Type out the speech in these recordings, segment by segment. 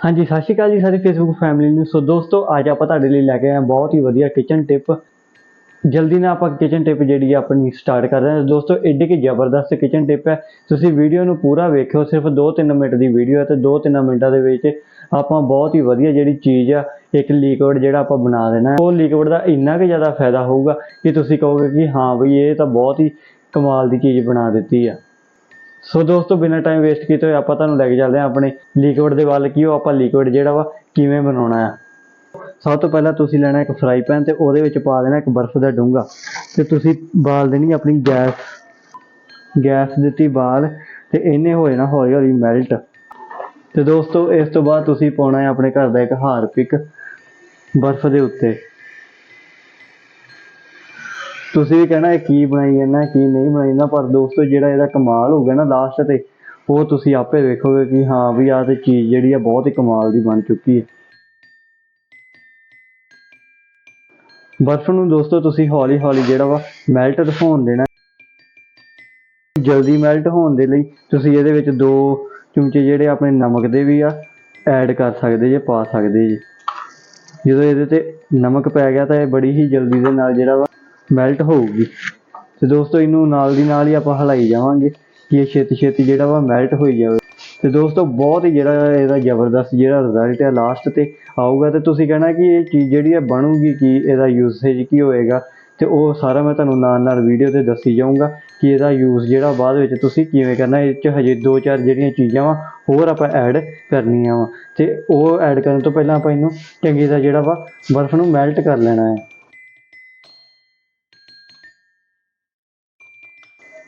ਹਾਂਜੀ, ਸਤਿ ਸ਼੍ਰੀ ਅਕਾਲ ਜੀ, ਸਾਡੀ ਫੇਸਬੁੱਕ ਫੈਮਿਲੀ ਨੂੰ ਸੋ ਦੋਸਤੋ, ਅੱਜ ਆਪਾਂ ਤੁਹਾਡੇ ਲਈ ਲੈ ਕੇ ਆਏ ਹਾਂ ਬਹੁਤ ਹੀ ਵਧੀਆ ਕਿਚਨ ਟਿਪ ਜਲਦੀ ਨਾਲ ਆਪਾਂ ਕਿਚਨ ਟਿਪ ਜਿਹੜੀ ਆ ਆਪਣੀ ਸਟਾਰਟ ਕਰ ਰਹੇ ਹਾਂ। ਦੋਸਤੋ ਐਡੀ ਕਿ ਜ਼ਬਰਦਸਤ ਕਿਚਨ ਟਿਪ ਹੈ। ਤੁਸੀਂ ਵੀਡੀਓ ਨੂੰ ਪੂਰਾ ਵੇਖਿਓ, ਸਿਰਫ 2-3 ਮਿੰਟ ਦੀ ਵੀਡੀਓ ਹੈ ਤੇ 2-3 ਮਿੰਟਾਂ ਦੇ ਵਿੱਚ ਆਪਾਂ ਬਹੁਤ ਹੀ ਵਧੀਆ ਜਿਹੜੀ ਚੀਜ਼ ਆ, ਇੱਕ ਲਿਕਵਿਡ ਜਿਹੜਾ ਆਪਾਂ ਬਣਾ ਦੇਣਾ ਉਹ ਲਿਕਵਿਡ ਦਾ ਇੰਨਾ ਕਿ ਜ਼ਿਆਦਾ ਫਾਇਦਾ ਹੋਊਗਾ ਕਿ ਤੁਸੀਂ ਕਹੋਗੇ ਕਿ ਹਾਂ ਬਈ ਇਹ ਤਾਂ ਬਹੁਤ ਹੀ ਕਮਾਲ ਦੀ ਚੀਜ਼ ਬਣਾ ਦਿੱਤੀ ਆ। ਸੋ ਦੋਸਤੋ, ਬਿਨਾਂ ਟਾਈਮ ਵੇਸਟ ਕੀਤੇ ਹੋਏ ਆਪਾਂ ਤੁਹਾਨੂੰ ਲੈ ਕੇ ਚੱਲਦੇ ਹਾਂ ਆਪਣੇ ਲਿਕਵਿਡ ਦੇ ਵੱਲ, ਕੀ ਉਹ ਆਪਾਂ ਲਿਕਵਿਡ ਜਿਹੜਾ ਵਾ ਕਿਵੇਂ ਬਣਾਉਣਾ ਆ। ਸਭ ਤੋਂ ਪਹਿਲਾਂ ਤੁਸੀਂ ਲੈਣਾ ਇੱਕ ਫਰਾਈ ਪੈਨ ਤੇ ਉਹਦੇ ਵਿੱਚ ਪਾ ਦੇਣਾ ਇੱਕ ਬਰਫ਼ ਦਾ ਡੂੰਘਾ। ਤੇ ਤੁਸੀਂ ਬਾਲ ਦੇਣੀ ਆਪਣੀ ਗੈਸ ਗੈਸ ਦਿੱਤੀ ਬਾਲ ਤੇ ਇਹਨੇ ਹੋ ਜਾਣਾ ਹੌਲੀ ਹੌਲੀ ਮੈਲਟ ਤੇ ਦੋਸਤੋ, ਇਸ ਤੋਂ ਬਾਅਦ ਤੁਸੀਂ ਪਾਉਣਾ ਹੈ ਆਪਣੇ ਘਰ ਦਾ ਇੱਕ ਹਾਰਪਿਕ ਬਰਫ਼ ਦੇ ਉੱਤੇ। ਤੁਸੀਂ ਵੀ ਕਹਿਣਾ ਇਹ ਕੀ ਬਣਾਈ ਜਾਂਦਾ, ਕੀ ਨਹੀਂ ਬਣਾਈ ਜਾਂਦਾ, ਪਰ ਦੋਸਤੋ ਜਿਹੜਾ ਇਹਦਾ ਕਮਾਲ ਹੋਊਗਾ ਨਾ ਲਾਸਟ ਤੇ, ਉਹ ਤੁਸੀਂ ਆਪੇ ਵੇਖੋਗੇ ਕਿ ਹਾਂ ਵੀ ਆਹ ਤੇ ਚੀਜ਼ ਜਿਹੜੀ ਆ ਬਹੁਤ ਹੀ ਕਮਾਲ ਦੀ ਬਣ ਚੁੱਕੀ ਹੈ। ਬਰਫ਼ ਨੂੰ ਦੋਸਤੋ ਤੁਸੀਂ ਹੌਲੀ ਹੌਲੀ ਜਿਹੜਾ ਵਾ ਮੈਲਟ ਹੋਣ ਦੇਣਾ। ਜਲਦੀ ਮੈਲਟ ਹੋਣ ਦੇ ਲਈ ਤੁਸੀਂ ਇਹਦੇ ਵਿੱਚ ਦੋ ਚਮਚੇ ਜਿਹੜੇ ਆਪਣੇ ਨਮਕ ਦੇ ਵੀ ਆ ਐਡ ਕਰ ਸਕਦੇ ਜੇ, ਪਾ ਸਕਦੇ ਜੀ। ਜਦੋਂ ਇਹਦੇ ਤੇ ਨਮਕ ਪੈ ਗਿਆ ਤਾਂ ਇਹ ਬੜੀ ਹੀ ਜਲਦੀ ਦੇ ਨਾਲ ਜਿਹੜਾ ਵਾ ਮੈਲਟ ਹੋਊਗੀ। ਤੇ ਦੋਸਤੋ, ਇਹਨੂੰ ਨਾਲ ਦੀ ਨਾਲ ਹੀ ਆਪਾਂ ਹਲਾਈ ਜਾਵਾਂਗੇ ਕਿ ਇਹ ਛੇਤੀ ਛੇਤੀ ਜਿਹੜਾ ਵਾ ਮੈਲਟ ਹੋਈ ਜਾਵੇ। ਤੇ ਦੋਸਤੋ, ਬਹੁਤ ਹੀ ਜਿਹੜਾ ਇਹਦਾ ਜ਼ਬਰਦਸਤ ਜਿਹੜਾ ਰਿਜ਼ਲਟ ਹੈ ਲਾਸਟ ਤੇ ਆਊਗਾ ਤੇ ਤੁਸੀਂ ਕਹਿਣਾ ਕਿ ਇਹ ਚੀਜ਼ ਜਿਹੜੀ ਹੈ ਬਣੂਗੀ ਕੀ ਇਹਦਾ ਯੂਸੇਜ ਕੀ ਹੋਏਗਾ? ਤੇ ਉਹ ਸਾਰਾ ਮੈਂ ਤੁਹਾਨੂੰ ਨਾਲ ਨਾਲ ਵੀਡੀਓ ਤੇ ਦੱਸੀ ਜਾਊਂਗਾ ਕਿ ਇਹਦਾ ਯੂਜ਼ ਜਿਹੜਾ ਬਾਅਦ ਵਿੱਚ ਤੁਸੀਂ ਕਿਵੇਂ ਕਰਨਾ। ਇਹ ਚ ਹਜੇ ਦੋ ਚਾਰ ਜਿਹੜੀਆਂ ਚੀਜ਼ਾਂ ਵਾ, ਹੋਰ ਆਪਾਂ ਐਡ ਕਰਨੀਆਂ ਵਾ। ਤੇ ਉਹ ਐਡ ਕਰਨ ਤੋਂ ਪਹਿਲਾਂ ਆਪਾਂ ਇਹਨੂੰ ਚੰਗੀ ਤਰ੍ਹਾਂ ਜਿਹੜਾ ਵਾ ਬਰਫ਼ ਨੂੰ ਮੈਲਟ ਕਰ ਲੈਣਾ ਹੈ।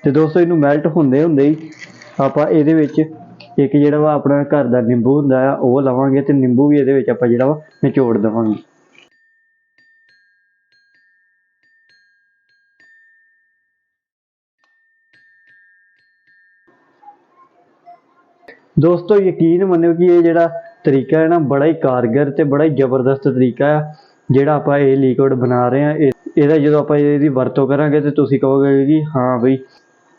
ਤੇ ਦੋਸਤੋ, ਇਹਨੂੰ ਮੈਲਟ ਹੁੰਦੇ ਹੁੰਦੇ ਹੀ ਆਪਾਂ ਇਹਦੇ ਵਿੱਚ ਇੱਕ ਜਿਹੜਾ ਵਾ ਆਪਣਾ ਘਰ ਦਾ ਨਿੰਬੂ ਹੁੰਦਾ ਆ, ਉਹ ਲਵਾਂਗੇ ਤੇ ਨਿੰਬੂ ਵੀ ਇਹਦੇ ਵਿੱਚ ਆਪਾਂ ਜਿਹੜਾ ਵਾ ਨਿਚੋੜ ਦੇਵਾਂਗੇ। ਦੋਸਤੋ, ਯਕੀਨ ਮੰਨਿਓ ਕਿ ਇਹ ਜਿਹੜਾ ਤਰੀਕਾ ਹੈ ਨਾ, ਬੜਾ ਹੀ ਕਾਰਗਰ ਤੇ ਬੜਾ ਹੀ ਜ਼ਬਰਦਸਤ ਤਰੀਕਾ ਆ, ਜਿਹੜਾ ਆਪਾਂ ਇਹ ਲਿਕਵਿਡ ਬਣਾ ਰਹੇ ਆ। ਇਹ- ਇਹਦਾ ਜਦੋਂ ਆਪਾਂ ਇਹਦੀ ਵਰਤੋਂ ਕਰਾਂਗੇ ਤੇ ਤੁਸੀਂ ਕਹੋਗੇ ਕਿ ਹਾਂ ਬਈ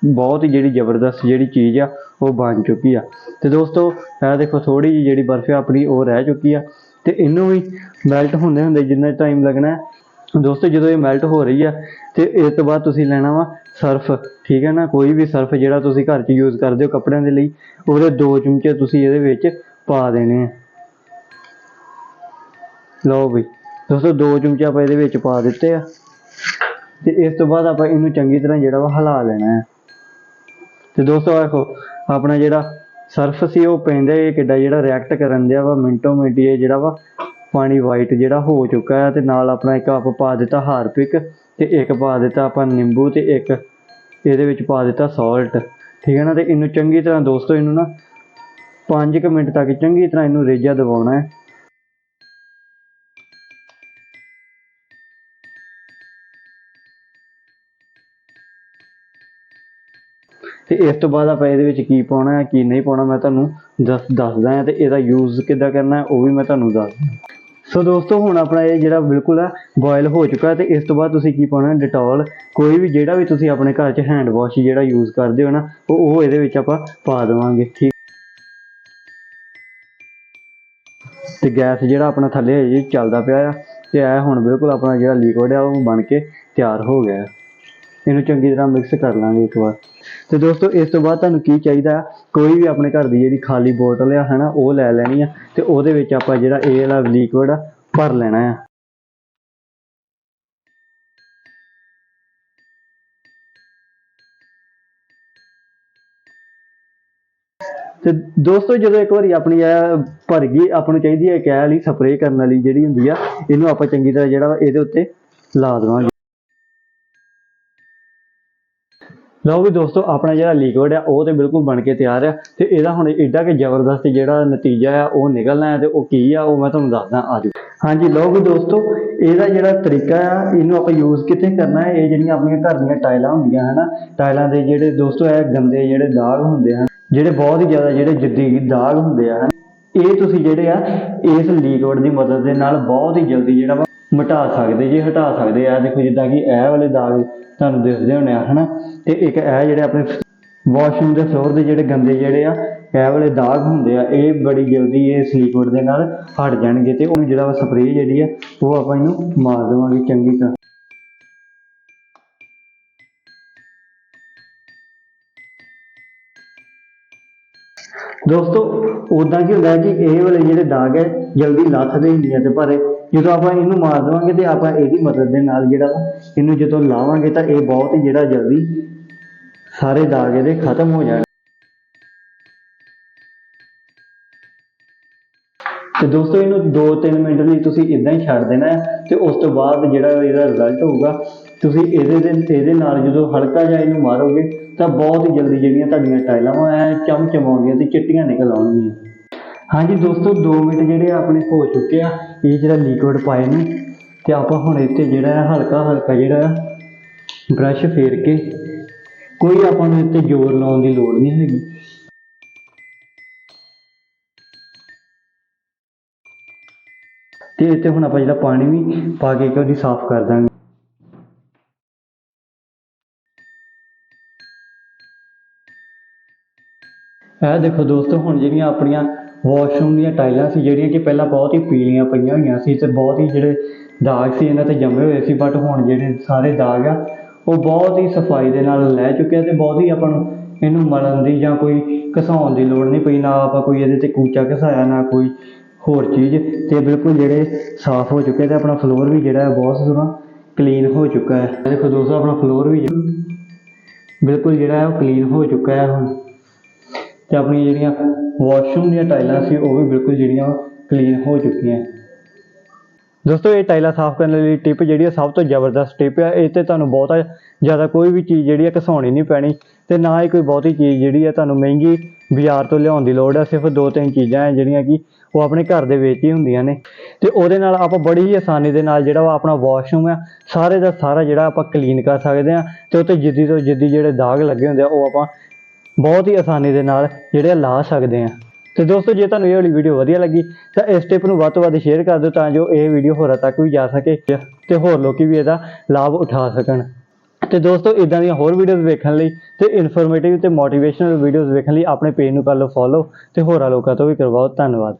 ਬਹੁਤ ਹੀ ਜਿਹੜੀ ਜ਼ਬਰਦਸਤ ਜਿਹੜੀ ਚੀਜ਼ ਆ, ਉਹ ਬਣ ਚੁੱਕੀ ਆ। ਤੇ ਦੋਸਤੋ, ਇਹ ਦੇਖੋ ਥੋੜੀ ਜਿਹੀ ਜਿਹੜੀ ਬਰਫ਼ ਆ, ਆਪਣੀ ਉਹ ਰਹਿ ਚੁੱਕੀ ਆ। ਤੇ ਇਹਨੂੰ ਵੀ ਮੈਲਟ ਹੁੰਦੇ ਹੁੰਦੇ ਜਿੰਨਾ ਟਾਈਮ ਲੱਗਣਾ ਦੋਸਤੋ, ਜਦੋਂ ਇਹ ਮੈਲਟ ਹੋ ਰਹੀ ਆ, ਤੇ ਇਸ ਤੋਂ ਬਾਅਦ ਤੁਸੀਂ ਲੈਣਾ ਵਾ ਸਰਫ, ਠੀਕ ਹੈ ਨਾ? ਕੋਈ ਵੀ ਸਰਫ ਜਿਹੜਾ ਤੁਸੀਂ ਘਰ 'ਚ ਯੂਜ਼ ਕਰਦੇ ਹੋ ਕੱਪੜਿਆਂ ਦੇ ਲਈ, ਉਹਦੇ ਦੋ ਚਮਚੇ ਤੁਸੀਂ ਇਹਦੇ ਵਿੱਚ ਪਾ ਦੇਣੇ ਆ। ਲਓ ਵੀ ਦੋਸਤੋ, ਦੋ ਚਮਚੇ ਆਪਾਂ ਇਹਦੇ ਵਿੱਚ ਪਾ ਦਿੱਤੇ ਆ। ਤੇ ਇਸ ਤੋਂ ਬਾਅਦ ਆਪਾਂ ਇਹਨੂੰ ਚੰਗੀ ਤਰ੍ਹਾਂ ਜਿਹੜਾ ਵਾ ਹਿਲਾ ਲੈਣਾ ਹੈ। ਤੇ ਦੋਸਤੋ ਆਖੋ ਆਪਣਾ ਜਿਹੜਾ ਸਰਫ ਸੀ, ਉਹ ਪੈਂਦਾ ਇਹ ਕਿੱਡਾ ਜਿਹੜਾ ਰਿਐਕਟ ਕਰਨ ਦਿਆ ਵਾ, ਮਿੰਟੋ ਮਿੰਟ ਇਹ ਜਿਹੜਾ ਵਾ, ਪਾਣੀ ਵਾਈਟ ਜਿਹੜਾ ਹੋ ਚੁੱਕਾ ਹੈ ਤੇ ਨਾਲ ਆਪਣਾ ਇੱਕ ਆਪ ਪਾ ਦਿੱਤਾ ਹਾਰਪਿਕ ਤੇ ਇੱਕ ਪਾ ਦਿੱਤਾ ਆਪਾਂ ਨਿੰਬੂ ਤੇ ਇੱਕ ਇਹਦੇ ਵਿੱਚ ਪਾ ਦਿੱਤਾ ਸਾਲਟ ਠੀਕ ਹੈ ਨਾ? ਤੇ ਇਹਨੂੰ ਚੰਗੀ ਤਰ੍ਹਾਂ ਦੋਸਤੋ ਇਹਨੂੰ ਨਾ 5 ਮਿੰਟ ਤੱਕ ਚੰਗੀ ਤਰ੍ਹਾਂ ਇਹਨੂੰ ਰੇਜਾ ਦਿਵਾਉਣਾ ਹੈ। ਤੇ ਇਸ ਤੋਂ ਬਾਅਦ ਆਪਾਂ ਇਹਦੇ ਵਿੱਚ ਕੀ ਪਾਉਣਾ ਹੈ, ਕੀ ਨਹੀਂ ਪਾਉਣਾ, ਮੈਂ ਤੁਹਾਨੂੰ ਦੱਸ ਦੱਸਦਾ ਹਾਂ ਤੇ ਇਹਦਾ ਯੂਜ਼ ਕਿੱਦਾਂ ਕਰਨਾ ਹੈ, ਉਹ ਵੀ ਮੈਂ ਤੁਹਾਨੂੰ ਦੱਸਦਾ ਸੋ ਦੋਸਤੋ, ਹੁਣ ਆਪਣਾ ਇਹ ਜਿਹੜਾ ਬਿਲਕੁਲ ਆ ਬੋਇਲ ਹੋ ਚੁੱਕਾ ਹੈ ਤੇ ਇਸ ਤੋਂ ਬਾਅਦ ਤੁਸੀਂ ਕੀ ਪਾਉਣਾ ਹੈ ਡਿਟੋਲ ਕੋਈ ਵੀ ਜਿਹੜਾ ਵੀ ਤੁਸੀਂ ਆਪਣੇ ਘਰ 'ਚ ਹੈਂਡ ਵਾਸ਼ ਜਿਹੜਾ ਯੂਜ਼ ਕਰਦੇ ਹੋ ਨਾ, ਉਹ ਉਹ ਇਹਦੇ ਵਿੱਚ ਆਪਾਂ ਪਾ ਦੇਵਾਂਗੇ, ਠੀਕ। ਤੇ ਗੈਸ ਜਿਹੜਾ ਆਪਣਾ ਥੱਲੇ ਹਜੇ ਚੱਲਦਾ ਪਿਆ ਆ, ਤੇ ਇਹ ਹੁਣ ਬਿਲਕੁਲ ਆਪਣਾ ਜਿਹੜਾ ਲਿਕਵਿਡ ਆ, ਉਹ ਬਣ ਕੇ ਤਿਆਰ ਹੋ ਗਿਆ। ਇਹਨੂੰ ਚੰਗੀ ਤਰ੍ਹਾਂ ਮਿਕਸ ਕਰ ਲਾਂਗੇ ਇੱਕ ਵਾਰ। ਤੇ ਦੋਸਤੋ, ਇਸ ਤੋਂ ਬਾਅਦ ਤੁਹਾਨੂੰ ਕੀ ਚਾਹੀਦਾ? ਕੋਈ ਵੀ ਆਪਣੇ ਘਰ ਦੀ ਜਿਹੜੀ ਖਾਲੀ ਬੋਤਲ ਆ, ਹਨਾ, ਉਹ ਲੈ ਲੈਣੀ ਆ ਤੇ ਉਹਦੇ ਵਿੱਚ ਆਪਾਂ ਜਿਹੜਾ ਇਹ ਵਾਲਾ ਲਿਕਵਿਡ ਆ, ਭਰ ਲੈਣਾ ਆ। ਤੇ ਦੋਸਤੋ, ਜਦੋਂ ਇੱਕ ਵਾਰੀ ਆਪਣੀ ਇਹ ਭਰ ਗਈ, ਆਪਾਂ ਨੂੰ ਚਾਹੀਦੀ ਹੈ ਇੱਕ ਇਹ ਸਪਰੇਅ ਕਰਨ ਵਾਲੀ ਜਿਹੜੀ ਹੁੰਦੀ ਆ, ਇਹਨੂੰ ਆਪਾਂ ਚੰਗੀ ਤਰ੍ਹਾਂ ਜਿਹੜਾ ਵਾ ਇਹਦੇ ਉੱਤੇ ਲਾ ਦੇਵਾਂਗੇ। ਲਓ ਵੀ ਦੋਸਤੋ, ਆਪਣਾ ਜਿਹੜਾ ਲਿਕਵਿਡ ਆ, ਉਹ ਤੇ ਬਿਲਕੁਲ ਬਣ ਕੇ ਤਿਆਰ ਆ ਤੇ ਇਹਦਾ ਹੁਣ ਏਡਾ ਕਿ ਜ਼ਬਰਦਸਤ ਜਿਹੜਾ ਨਤੀਜਾ ਆ, ਉਹ ਨਿਕਲਣਾ ਹੈ ਤੇ ਉਹ ਕੀ ਆ, ਉਹ ਮੈਂ ਤੁਹਾਨੂੰ ਦੱਸਦਾ ਆਜੋ ਹਾਂਜੀ, ਲਓ ਵੀ ਦੋਸਤੋ, ਇਹਦਾ ਜਿਹੜਾ ਤਰੀਕਾ ਆ, ਇਹਨੂੰ ਆਪਾਂ ਯੂਜ਼ ਕਿੱਥੇ ਕਰਨਾ ਹੈ? ਇਹ ਜਿਹੜੀਆਂ ਆਪਣੀਆਂ ਘਰ ਦੀਆਂ ਟਾਈਲਾਂ ਹੁੰਦੀਆਂ, ਹਨਾ? ਟਾਈਲਾਂ ਦੇ ਜਿਹੜੇ ਦੋਸਤੋ, ਇਹ ਗੰਦੇ ਜਿਹੜੇ ਦਾਗ ਹੁੰਦੇ ਹਨ ਜਿਹੜੇ ਬਹੁਤ ਹੀ ਜ਼ਿਆਦਾ ਜਿਹੜੇ ਜਿੱਦੀ ਦਾਗ ਹੁੰਦੇ ਆ ਇਹ ਤੁਸੀਂ ਜਿਹੜੇ ਆ, ਇਸ ਲਿਕਵਿਡ ਦੀ ਮਦਦ ਦੇ ਨਾਲ ਬਹੁਤ ਹੀ ਜਲਦੀ ਜਿਹੜਾ ਵਾ, ਮਿਟਾ ਸਕਦੇ ਜੇ, ਹਟਾ ਸਕਦੇ ਆ। ਦੇਖੋ ਜਿੱਦਾਂ ਕਿ ਇਹ ਵਾਲੇ ਦਾਗ ਤੁਹਾਨੂੰ ਦਿਖਦੇ ਹੋਣੇ ਆ, ਹਨਾ? ਤੇ ਇੱਕ ਇਹ ਜਿਹੜੇ ਆਪਣੇ ਵਾਸ਼ਰੂਮ ਦੇ ਫਲੋਰ ਦੇ ਜਿਹੜੇ ਗੰਦੇ ਜਿਹੜੇ ਆ, ਇਹ ਵਾਲੇ ਦਾਗ ਹੁੰਦੇ ਆ, ਇਹ ਬੜੀ ਜਲਦੀ ਇਸ ਲਿਕਵਿਡ ਦੇ ਨਾਲ ਹਟ ਜਾਣਗੇ ਤੇ ਉਹਨੂੰ ਜਿਹੜਾ ਸਪਰੇਅ ਜਿਹੜੀ ਆ, ਉਹ ਆਪਾਂ ਇਹਨੂੰ ਮਾਰ ਦੇਵਾਂਗੇ ਚੰਗੀ ਤਰ੍ਹਾਂ। ਦੋਸਤੋ ਉਦਾਂ ਕੀ ਹੁੰਦਾ ਕਿ ਇਹ ਵਾਲੇ ਜਿਹੜੇ ਦਾਗ ਹੈ, ਜਲਦੀ ਲੱਥਦੇ ਨਹੀਂ ਆ ਤੇ ਪਰ ਜਦੋਂ ਆਪਾਂ ਇਹਨੂੰ ਮਾਰ ਦੇਵਾਂਗੇ ਤੇ ਆਪਾਂ ਇਹਦੀ ਮਦਦ ਦੇ ਨਾਲ ਜਿਹੜਾ ਇਹਨੂੰ ਜਦੋਂ ਲਾਵਾਂਗੇ ਤਾਂ ਇਹ ਬਹੁਤ ਹੀ ਜਿਹੜਾ ਜਲਦੀ ਸਾਰੇ ਦਾਗ ਇਹਦੇ ਖਤਮ ਹੋ ਜਾਣ। ਤੇ ਦੋਸਤੋ, ਇਹਨੂੰ 2-3 ਮਿੰਟ ਲਈ ਤੁਸੀਂ ਇਦਾਂ ਹੀ ਛੱਡ ਦੇਣਾ ਹੈ ਤੇ ਉਸ ਤੋਂ ਬਾਅਦ ਜਿਹੜਾ ਇਹਦਾ ਰਿਜ਼ਲਟ ਹੋਊਗਾ, ਤੁਸੀਂ ਇਹਦੇ ਦੇ, ਇਹਦੇ ਨਾਲ ਜਦੋਂ ਹਲਕਾ ਜਿਹਾ ਇਹਨੂੰ ਮਾਰੋਗੇ ਤਾਂ ਬਹੁਤ ਹੀ ਜਲਦੀ ਜਿਹੜੀਆਂ ਤੁਹਾਡੀਆਂ ਟਾਈਲਾਂ ਵਾ ਐ ਚਮਚਮਾਉਂਦੀਆਂ ਤੇ ਚਿੱਟੀਆਂ ਨਿਕਲ ਆਉਣਗੀਆਂ। ਹਾਂਜੀ ਦੋਸਤੋ 2 ਮਿੰਟ ਜਿਹੜੇ ਆਪਣੇ ਹੋ ਚੁੱਕੇ ਆ, ਇਹ ਜਿਹੜਾ ਲਿਕਵਿਡ ਪਾਏ ਨੇ, ਤੇ ਆਪਾਂ ਹੁਣ ਇੱਥੇ ਜਿਹੜਾ ਹੈ ਹਲਕਾ ਹਲਕਾ ਜਿਹੜਾ ਹੈ ਬ੍ਰਸ਼ ਫੇਰ ਕੇ, ਕੋਈ ਆਪਾਂ ਨੂੰ ਇੱਥੇ ਜ਼ੋਰ ਲਾਉਣ ਦੀ ਲੋੜ ਨਹੀਂ ਹੈਗੀ। ਤੇ ਇੱਥੇ ਹੁਣ ਆਪਾਂ ਜਿਹੜਾ ਪਾਣੀ ਵੀ ਪਾ ਕੇ ਕਿ ਉਹਦੀ ਸਾਫ਼ ਕਰ ਦਾਂਗੇ। ਇਹ ਦੇਖੋ ਦੋਸਤੋ, ਹੁਣ ਜਿਹੜੀਆਂ ਆਪਣੀਆਂ ਵਾਸ਼ਰੂਮ ਦੀਆਂ ਟਾਈਲਾਂ ਸੀ, ਜਿਹੜੀਆਂ ਕਿ ਪਹਿਲਾਂ ਬਹੁਤ ਹੀ ਪੀਲੀਆਂ ਪਈਆਂ ਹੋਈਆਂ ਸੀ ਤੇ ਬਹੁਤ ਹੀ ਜਿਹੜੇ ਦਾਗ ਸੀ, ਇਹਨਾਂ ਤੇ ਜੰਮੇ ਹੋਏ ਸੀ ਬਟ ਹੁਣ ਜਿਹੜੇ ਸਾਰੇ ਦਾਗ ਆ, ਉਹ ਬਹੁਤ ਹੀ ਸਫ਼ਾਈ ਦੇ ਨਾਲ ਲੈ ਚੁੱਕੇ ਆ ਤੇ ਬਹੁਤ ਹੀ ਆਪਾਂ ਨੂੰ ਇਹਨੂੰ ਮਲਣ ਦੀ ਜਾਂ ਕੋਈ ਘਸਾਉਣ ਦੀ ਲੋੜ ਨਹੀਂ ਪਈ, ਨਾ ਆਪਾਂ ਕੋਈ ਇਹਦੇ ਤੇ ਕੂਚਾ ਘਸਾਇਆ, ਨਾ ਕੋਈ ਹੋਰ ਚੀਜ਼ ਤੇ ਬਿਲਕੁਲ ਜਿਹੜੇ ਸਾਫ਼ ਹੋ ਚੁੱਕੇ ਤੇ ਆਪਣਾ ਫਲੋਰ ਵੀ ਜਿਹੜਾ ਹੈ ਬਹੁਤ ਸੋਹਣਾ ਕਲੀਨ ਹੋ ਚੁੱਕਾ ਹੈ। ਇਹ ਦੇਖੋ ਦੋਸਤੋ, ਆਪਣਾ ਫਲੋਰ ਵੀ ਬਿਲਕੁਲ ਜਿਹੜਾ ਹੈ ਉਹ ਕਲੀਨ ਹੋ ਚੁੱਕਾ ਹੈ ਹੁਣ। ਤੇ ਆਪਣੀਆਂ ਜਿਹੜੀਆਂ ਵਾਸ਼ਰੂਮ ਦੀਆਂ ਟਾਈਲਾਂ ਸੀ, ਉਹ ਵੀ ਬਿਲਕੁਲ ਜਿਹੜੀਆਂ ਕਲੀਨ ਹੋ ਚੁੱਕੀਆਂ। ਦੋਸਤੋ, ਇਹ ਟਾਈਲਾਂ ਸਾਫ਼ ਕਰਨ ਲਈ ਟਿਪ ਜਿਹੜੀ ਹੈ ਸਭ ਤੋਂ ਜ਼ਬਰਦਸਤ ਟਿਪ ਹੈ ਇਹ ਤੇ ਤੁਹਾਨੂੰ ਬਹੁਤਾ ਜ਼ਿਆਦਾ ਕੋਈ ਵੀ ਚੀਜ਼ ਜਿਹੜੀ ਹੈ ਘਸਾਉਣੀ ਨਹੀਂ ਪੈਣੀ ਤੇ ਨਾ ਹੀ ਕੋਈ ਬਹੁਤੀ ਚੀਜ਼ ਜਿਹੜੀ ਹੈ ਤੁਹਾਨੂੰ ਮਹਿੰਗੀ ਬਾਜ਼ਾਰ ਤੋਂ ਲਿਆਉਣ ਦੀ ਲੋੜ ਹੈ ਸਿਰਫ ਦੋ ਤਿੰਨ ਚੀਜ਼ਾਂ ਹੈ ਜਿਹੜੀਆਂ ਕਿ ਉਹ ਆਪਣੇ ਘਰ ਦੇ ਵਿੱਚ ਹੀ ਹੁੰਦੀਆਂ ਨੇ। ਤੇ ਉਹਦੇ ਨਾਲ ਆਪਾਂ ਬੜੀ ਹੀ ਆਸਾਨੀ ਦੇ ਨਾਲ ਜਿਹੜਾ ਵਾ ਆਪਣਾ ਵਾਸ਼ਰੂਮ ਹੈ ਸਾਰੇ ਦਾ ਸਾਰਾ ਜਿਹੜਾ ਆਪਾਂ ਕਲੀਨ ਕਰ ਸਕਦੇ ਹਾਂ ਤੇ ਉੱਤੇ ਜਿੱਦੀ ਤੋਂ ਜਿੱਦੀ ਜਿਹੜੇ ਦਾਗ ਲੱਗੇ ਹੁੰਦੇ ਆ, ਉਹ ਆਪਾਂ ਬਹੁਤ ਹੀ ਆਸਾਨੀ ਦੇ ਨਾਲ ਜਿਹੜੇ ਆ ਲਾ ਸਕਦੇ ਆ ਤੇ ਦੋਸਤੋ, ਜੇ ਤੁਹਾਨੂੰ ਇਹ ਵਾਲੀ ਵੀਡੀਓ ਵਧੀਆ ਲੱਗੀ, ਤਾਂ ਇਸ ਟਿਪ ਨੂੰ ਵੱਧ ਤੋਂ ਵੱਧ ਸ਼ੇਅਰ ਕਰ ਦਿਓ ਤਾਂ ਜੋ ਇਹ ਵੀਡੀਓ ਹੋਰਾਂ ਤੱਕ ਵੀ ਜਾ ਸਕੇ ਤੇ ਹੋਰ ਲੋਕੀ ਵੀ ਇਹਦਾ ਲਾਭ ਉਠਾ ਸਕਣ। ਤੇ ਦੋਸਤੋ ਇਦਾਂ ਦੀਆਂ ਹੋਰ ਵੀਡੀਓਜ਼ ਵੇਖਣ ਲਈ ਤੇ ਇਨਫੋਰਮੇਟਿਵ ਤੇ ਮੋਟੀਵੇਸ਼ਨਲ ਵੀਡੀਓਜ਼ ਵੇਖਣ ਲਈ ਆਪਣੇ ਪੇਜ ਨੂੰ ਕਰ ਲਓ ਫੋਲੋ ਤੇ ਹੋਰਾਂ ਲੋਕਾਂ ਤੋਂ ਵੀ ਕਰਵਾਓ। ਧੰਨਵਾਦ।